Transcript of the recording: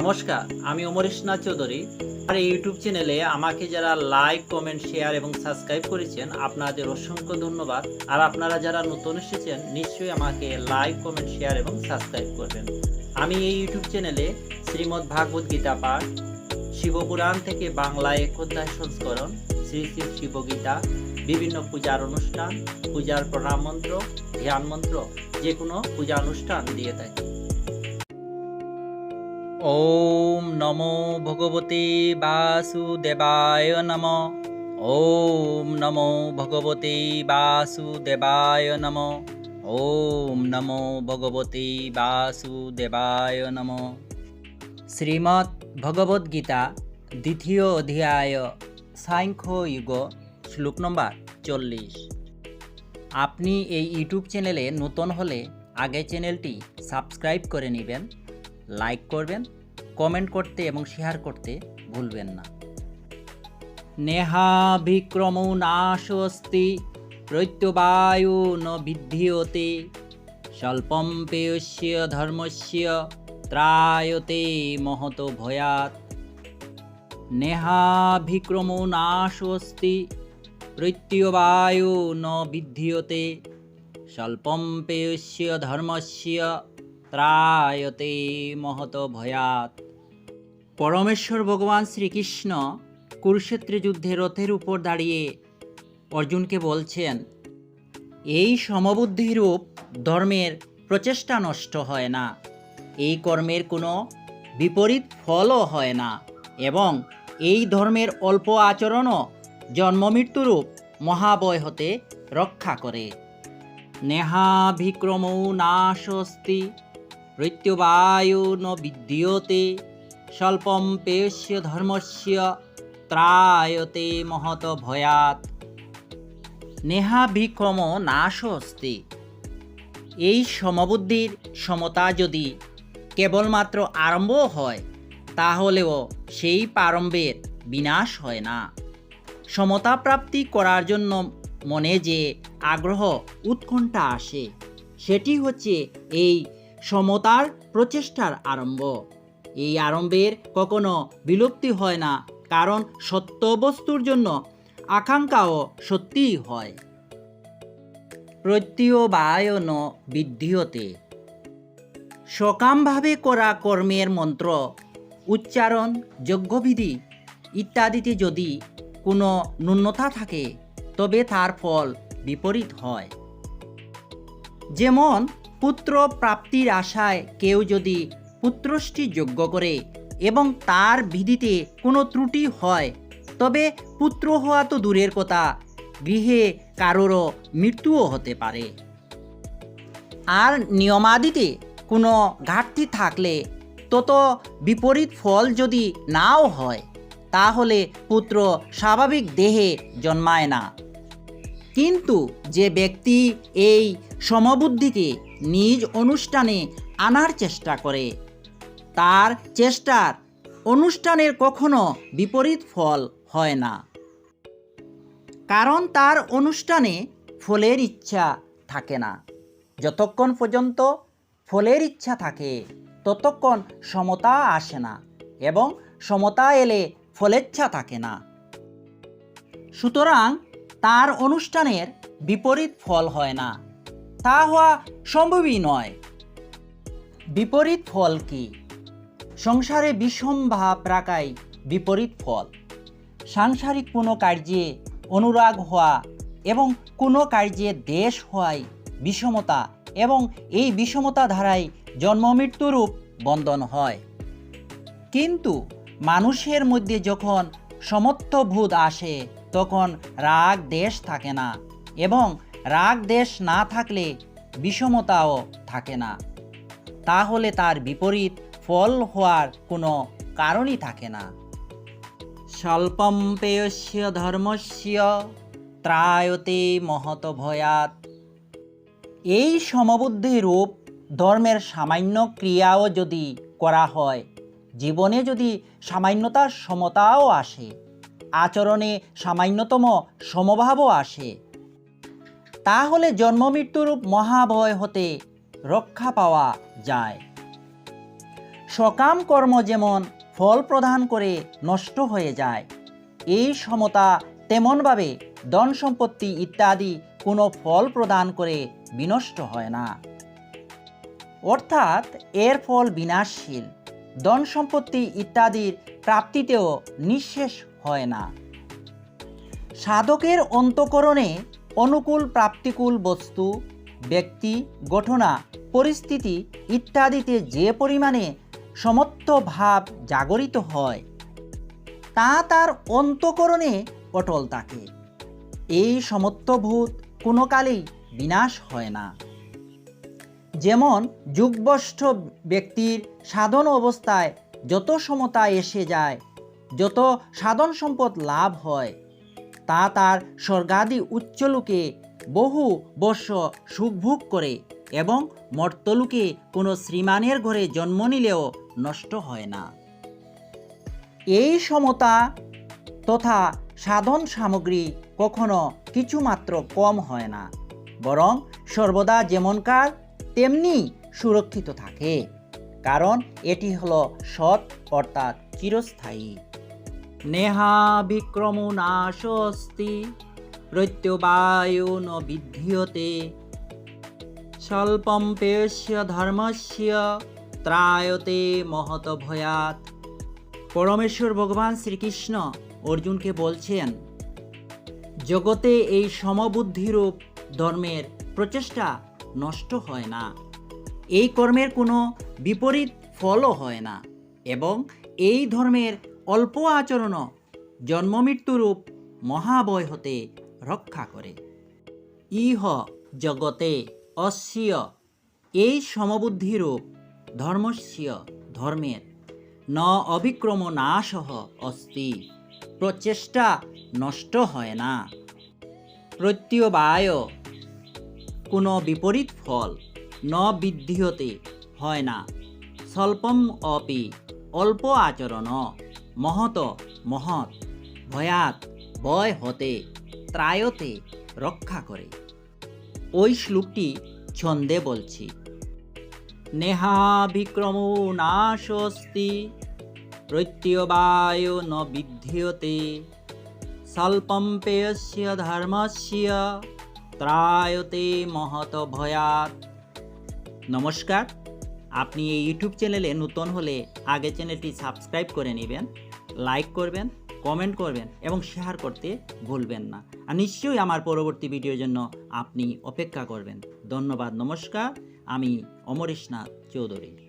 নমস্কার, আমি ওমর ইসনা চৌধুরী আর ইউটিউব চ্যানেলে আমাকে যারা লাইক, কমেন্ট, শেয়ার এবং সাবস্ক্রাইব করেছেন, আপনাদের অসংখ্য ধন্যবাদ। আর আপনারা যারা নতুন এসেছেন, নিশ্চয়ই আমাকে লাইক, কমেন্ট, শেয়ার এবং সাবস্ক্রাইব করবেন। আমি এই ইউটিউব চ্যানেলে শ্রীমদ্ ভাগবত গীতা পাঠ, শিবপুরাণ থেকে বাংলায় এক অধ্যায় সংস্করণ, শ্রী শ্রী শিবগীতা, বিভিন্ন পূজার অনুষ্ঠান, পূজার প্রণাম মন্ত্র, ধ্যান মন্ত্র যে কোনো পূজা অনুষ্ঠান দিয়ে থাকি। ওম নমো ভগবতে বাসুদেবায় নম। ওম নমো ভগবতে বাসুদেবায় নম। ওম নমো ভগবতে বাসুদেবায় নম। শ্রীমৎ ভগবদ গীতা দ্বিতীয় অধ্যায় সাংখ্য যুগ, শ্লোক নম্বর চল্লিশ। আপনি এই ইউটিউব চ্যানেলে নতুন হলে আগে চ্যানেলটি সাবস্ক্রাইব করে নেবেন, লাইক করবেন কমেন্ট করতে এবং শেয়ার করতে ভুলবেন না। নেহাভিক্রম নাশস্তি, প্রত্যবায়ু ন বিদ্ধিয়তে, স্বল্পম পেয়স্য ধর্মস্য, ত্রায়তে মহত ভয়াত নেহাভিক্রম নাশস্তি, প্রত্যবায়ু ন বিদ্ধিয়তে, স্বল্পম পেয়স্য ধর্মস্য ত্রায়তে মহত ভয়াত পরমেশ্বর ভগবান শ্রীকৃষ্ণ কুরুক্ষেত্রে যুদ্ধে রথের উপর দাঁড়িয়ে অর্জুনকে বলছেন, এই সমবুদ্ধিরূপ ধর্মের প্রচেষ্টা নষ্ট হয় না। এই কর্মের কোনো বিপরীত ফলও হয় না এবং এই ধর্মের অল্প আচরণও জন্মমৃত্যুরূপ মহাবয় হতে রক্ষা করে। নেহাভিক্রমৌ নাশস্তি প্রত্যবায়ু ন বিদ্যতে স্বল্পম পেয়স্য ধর্মস্য ত্রায়তে মহত ভয়াত নেহাভিক্রম নাশস্তি। এই সমবুদ্ধির সমতা যদি কেবলমাত্র আরম্ভ হয়, তাহলেও সেই প্রারম্ভের বিনাশ হয় না। সমতা প্রাপ্তি করার জন্য মনে যে আগ্রহ উৎকণ্ঠা আসে, সেটি হচ্ছে এই সমতার প্রচেষ্টার আরম্ভ। এই আরম্ভের কখনো বিলুপ্তি হয় না, কারণ সত্য বস্তুর জন্য আকাঙ্ক্ষাও সত্যিই হয়। প্রত্যয়বায়ন বিদ্ধিয়তে। সকামভাবে করা কর্মের মন্ত্র, উচ্চারণ, যজ্ঞবিধি ইত্যাদিতে যদি কোনো ন্যূনতা থাকে, তবে তার ফল বিপরীত হয়। যেমন পুত্র প্রাপ্তির আশায় কেউ যদি পুত্রষ্টি যোগ্য করে এবং তার বিধিতে কোনো ত্রুটি হয়, তবে পুত্র হওয়া তো দূরের কথা, গৃহে কারোরও মৃত্যুও হতে পারে। আর নিয়মাদিতে কোনো ঘাটতি থাকলে তত বিপরীত ফল যদি নাও হয়, তাহলে পুত্র স্বাভাবিক দেহে জন্মায় না। কিন্তু যে ব্যক্তি এই সমবুদ্ধিকে নিজ অনুষ্ঠানে আনার চেষ্টা করে। তার চেষ্টার অনুষ্ঠানের কখনো বিপরীত ফল হয় না। কারণ তার অনুষ্ঠানে ফলের ইচ্ছা থাকে না। যতক্ষণ পর্যন্ত ফলের ইচ্ছা থাকে, ততক্ষণ সমতা আসে না এবং সমতা এলে ফলেচ্ছা থাকে না। সুতরাং তার অনুষ্ঠানের বিপরীত ফল হয় না। তা হওয়া সম্ভবই নয়। বিপরীত ফল কি? সংসারে বিষম ভাব রাখাই বিপরীত ফল। সাংসারিক কোনো কার্যে অনুরাগ হওয়া এবং কোনো কার্যে দেশ হওয়াই বিষমতা এবং এই বিষমতা ধারায় জন্মমৃত্যুরূপ বন্ধন হয়। কিন্তু মানুষের মধ্যে যখন সমত্ববোধ আসে, তখন রাগ, দেশ থাকে না এবং রাগ দেশ না থাকলে বিষমতাও থাকে না। তাহলে তার বিপরীত ফল হওয়ার কোনো কারণই থাকে না। স্বল্পম পেয়স্য ধর্মস্য ত্রায়তে মহত ভয়াত এই সমবুদ্ধি রূপ ধর্মের সামান্য ক্রিয়াও যদি করা হয়, জীবনে যদি সামান্যতার সমতাও আসে, আচরণে সামান্যতম সমভাবও আসে তাহলে জন্মমৃত্যুরূপ মহাভয় হতে রক্ষা পাওয়া যায়। সকাম কর্ম যেমন ফল প্রদান করে নষ্ট হয়ে যায়, এই সমতা তেমনভাবে ধন সম্পত্তি ইত্যাদি কোনো ফল প্রদান করে বিনষ্ট হয় না। অর্থাৎ এর ফল বিনাশশীল, ধন সম্পত্তি ইত্যাদির প্রাপ্তিতেও নিঃশেষ হয় না। সাধকের অন্তকরণে অনুকূল প্রাপ্তিকূল বস্তু, ব্যক্তি, ঘটনা, পরিস্থিতি ইত্যাদিতে যে পরিমাণে সমত্ব ভাব জাগরিত হয়, তা তার অন্তকরণে অটল থাকে। এই সমত্বভূত কোনো কালেই বিনাশ হয় না। যেমন যুগবষ্ঠ ব্যক্তির সাধন অবস্থায় যত সমতা এসে যায়, যত সাধন সম্পদ লাভ হয় তা তার স্বর্গাদি উচ্চলোকে বহু বর্ষ সুখভোগ করে এবং মর্তলোকে কোনো শ্রীমানের ঘরে জন্ম নিলেও নষ্ট হয় না। এই সমতা তথা সাধন সামগ্রী কখনো কিছুমাত্র কম হয় না, বরং সর্বদা যেমনকার তেমনি সুরক্ষিত থাকে, কারণ এটি হলো সৎ অর্থাৎ চিরস্থায়ী। নেহা বিক্রম নাশস্তি প্রত্যবায়ু ন বিদ্যতে স্বল্পম পেয়স্য ধর্মস্য, ত্রায়তে মহত ভয়াত পরমেশ্বর ভগবান শ্রীকৃষ্ণ অর্জুনকে বলছেন, জগতে এই সমবুদ্ধিরূপ ধর্মের প্রচেষ্টা নষ্ট হয় না। এই কর্মের কোনো বিপরীত ফলও হয় না এবং এই ধর্মের অল্প আচরণও জন্মমৃত্যুরূপ মহাবয় হতে রক্ষা করে। ইহ জগতে অস্য এই সমবুদ্ধিরূপ ধর্মস্য ধর্মের ন অবিক্রম নাশহ অস্তি, প্রচেষ্টা নষ্ট হয় না। প্রত্যবায় কোনো বিপরীত ফল ন বিদ্ধিয়তে হয় না। স্বল্পম অপি অল্প আচরণ। মহত, মহৎ, ভয়াত, ভয় হতে, ত্রায়তে রক্ষা করে। ওই শ্লোকটি ছন্দে বলছি। নেহা বিক্রম নাশস্তি প্রত্যবায় ন স্বল্পম পেয়স্য ধর্মস্য, ত্রায়তে মহত ভয়াত। নমস্কার। আপনি এই ইউটিউব চ্যানেলে নতুন হলে আগে চ্যানেলটি সাবস্ক্রাইব করে নেবেন, লাইক করবেন, কমেন্ট করবেন এবং শেয়ার করতে ভুলবেন না। আর নিশ্চয়ই আমার পরবর্তী ভিডিওর জন্য আপনি অপেক্ষা করবেন। ধন্যবাদ, নমস্কার। আমি অমরেশনাথ চৌধুরী।